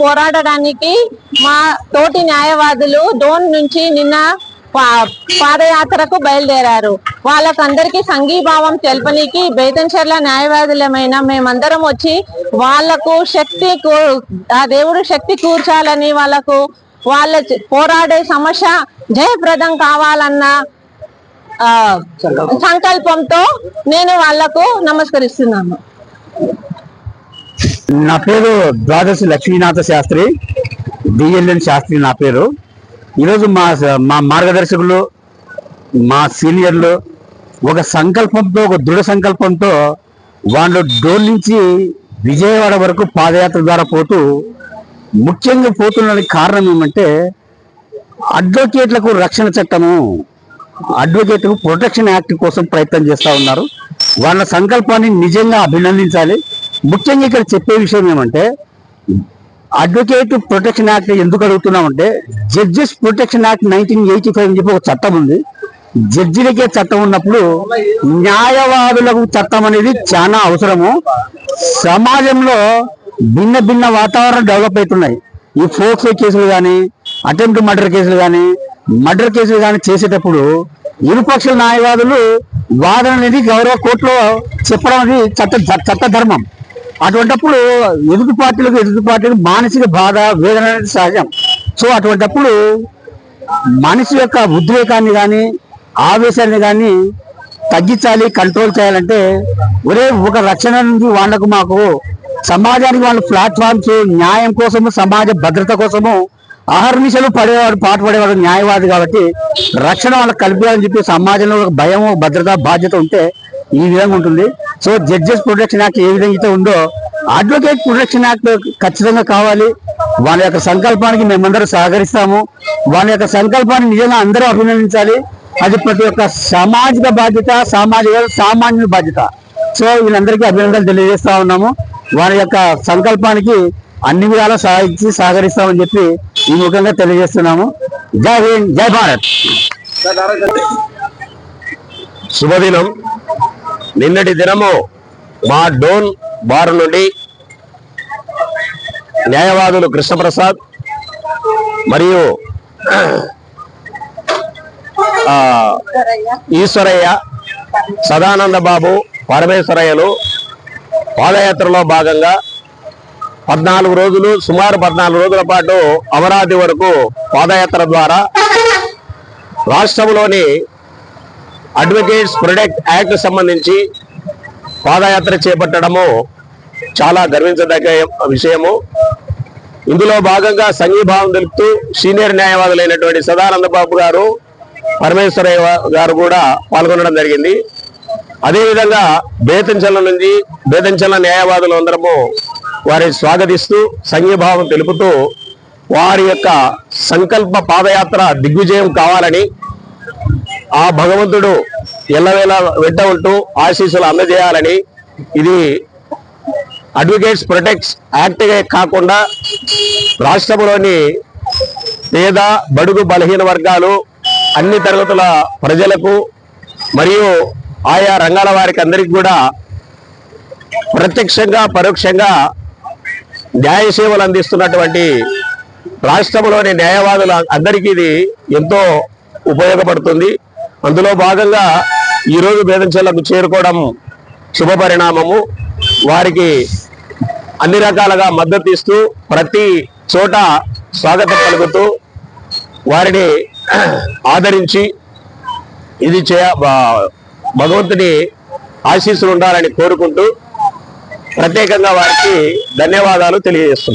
పోరాడడానికి మా తోటి న్యాయవాదులు డోన్ నుంచి నిన్న పాదయాత్రకు బయలుదేరారు. వాళ్ళకందరికీ సంఘీభావం తెలపనీకి బేతంచెర్ల న్యాయవాదులమైన మేమందరం వచ్చి వాళ్ళకు శక్తి కూ- ఆ దేవుడు శక్తి కూర్చాలని వాళ్ళకు వాళ్ళ పోరాడే సమస్య జయప్రదం కావాలన్న ఆ, సంకల్పంతో నేను వాళ్ళకు నమస్కరిస్తున్నాను. నా పేరు ద్వాదశి లక్ష్మీనాథ శాస్త్రి డిఎల్ఎన్ శాస్త్రి నా పేరు. ఈరోజు మా మా మార్గదర్శకులు మా సీనియర్లు ఒక సంకల్పంతో ఒక దృఢ సంకల్పంతో వాళ్ళు డోల్ నుంచి విజయవాడ వరకు పాదయాత్ర ద్వారా పోతూ ముఖ్యంగా పోతున్న కారణం ఏమంటే అడ్వకేట్లకు రక్షణ చట్టము. అడ్వకేట్ ప్రొటెక్షన్ యాక్ట్ కోసం ప్రయత్నం చేస్తూ ఉన్నారు. వాళ్ళ సంకల్పాన్ని నిజంగా అభినందించాలి. ముఖ్యంగా ఇక్కడ చెప్పే విషయం ఏమంటే అడ్వకేట్ ప్రొటెక్షన్ యాక్ట్ ఎందుకు అడుగుతున్నామంటే judges protection act nineteen eighty five అని చెప్పి ఒక చట్టం ఉంది. జడ్జిలకే చట్టం ఉన్నప్పుడు న్యాయవాదులకు చట్టం అనేది చాలా అవసరము. సమాజంలో భిన్న భిన్న వాతావరణం డెవలప్ అవుతున్నాయి. ఈ ఫోక్సో కేసులు కానీ అటెంప్ట్ మర్డర్ కేసులు కానీ మర్డర్ కేసులు కానీ చేసేటప్పుడు ఇరుపక్షుల న్యాయవాదులు వాదన అనేది గౌరవ కోర్టులో చెప్పడం అనేది చట్ట చట్ట ధర్మం. అటువంటప్పుడు ఎదుటి పార్టీలకు ఎదుటి పార్టీలకు మానసిక బాధ వేదన అనేది సహజం. సో అటువంటప్పుడు మనిషి యొక్క ఉద్రేకాన్ని కానీ ఆవేశాన్ని కానీ తగ్గించాలి కంట్రోల్ చేయాలంటే ఒరే ఒక రక్షణ నుంచి వాళ్ళకు మాకు. సమాజానికి వాళ్ళు ప్లాట్ఫామ్స్ న్యాయం కోసము సమాజ భద్రత కోసము అహర్నిశలు పడేవాడు పాటు పడేవాడు న్యాయవాది కాబట్టి రక్షణ వాళ్ళకి కల్పించాలని చెప్పి సమాజంలో ఒక భయం భద్రత బాధ్యత ఉంటే ఈ విధంగా ఉంటుంది. సో జడ్జెస్ ప్రొటెక్షన్ యాక్ట్ ఏ విధంగా అయితే ఉందో అడ్వకేట్ ప్రొటెక్షన్ యాక్ట్ ఖచ్చితంగా కావాలి. వాళ్ళ యొక్క సంకల్పానికి మేమందరూ సహకరిస్తాము. వాళ్ళ యొక్క సంకల్పాన్ని నిజంగా అందరూ అభినందించాలి. అది ప్రతి ఒక్క సామాజిక బాధ్యత సామాజిక సామాన్యుల బాధ్యత. సో వీళ్ళందరికీ అభినందనలు తెలియజేస్తా ఉన్నాము. వారి యొక్క సంకల్పానికి అన్ని విధాలా సహాయించి సహకరిస్తామని చెప్పి ఈ ముఖంగా తెలియజేస్తున్నాము. జై హింద్ జై భారత్. శుభదినం. నిన్నటి దినము మా డోన్ బార్ నుండి న్యాయవాదులు కృష్ణప్రసాద్ మరియు ఈశ్వరయ్య సదానంద బాబు పరమేశ్వరయ్యలు పాదయాత్రలో భాగంగా పద్నాలుగు రోజులు సుమారు పద్నాలుగు రోజుల పాటు అమరావతి వరకు పాదయాత్ర ద్వారా రాష్ట్రంలోని అడ్వకేట్స్ ప్రొడక్ట్ యాక్ట్ సంబంధించి పాదయాత్ర చేపట్టడము చాలా గర్వించదగ్గ విషయము. ఇందులో భాగంగా సంఘీభావం తెలుపుతూ సీనియర్ న్యాయవాదులైనటువంటి సదానంద బాబు గారు పరమేశ్వరయ్య గారు కూడా పాల్గొనడం జరిగింది. అదేవిధంగా బేతంచెల నుంచి బేతంచెల న్యాయవాదులు అందరము వారిని స్వాగతిస్తూ సంఘీభావం తెలుపుతూ వారి యొక్క సంకల్ప పాదయాత్ర దిగ్విజయం కావాలని ఆ భగవంతుడు ఎల్లవేళ వెంట ఉంటూ ఆశీస్సులు అందజేయాలని ఇది అడ్వకేట్స్ ప్రొటెక్ట్స్ యాక్ట్గా కాకుండా రాష్ట్రంలోని పేద బడుగు బలహీన వర్గాలు అన్ని తరగతుల ప్రజలకు మరియు ఆయా రంగాల వారికి అందరికీ కూడా ప్రత్యక్షంగా పరోక్షంగా న్యాయ సేవలు అందిస్తున్నటువంటి రాష్ట్రంలోని న్యాయవాదుల అందరికీ ఇది ఎంతో ఉపయోగపడుతుంది. అందులో భాగంగా ఈరోజు బేదంచెలకు చేరుకోవడం శుభ పరిణామము. వారికి అన్ని రకాలుగా మద్దతు ఇస్తూ ప్రతి చోట స్వాగతం పలుకుతూ వారిని ఆదరించి ఇది చేయ భగవంతుని ఆశీస్సులు ఉండాలని కోరుకుంటూ ప్రత్యేకంగా వారికి ధన్యవాదాలు తెలియజేస్తున్నాను.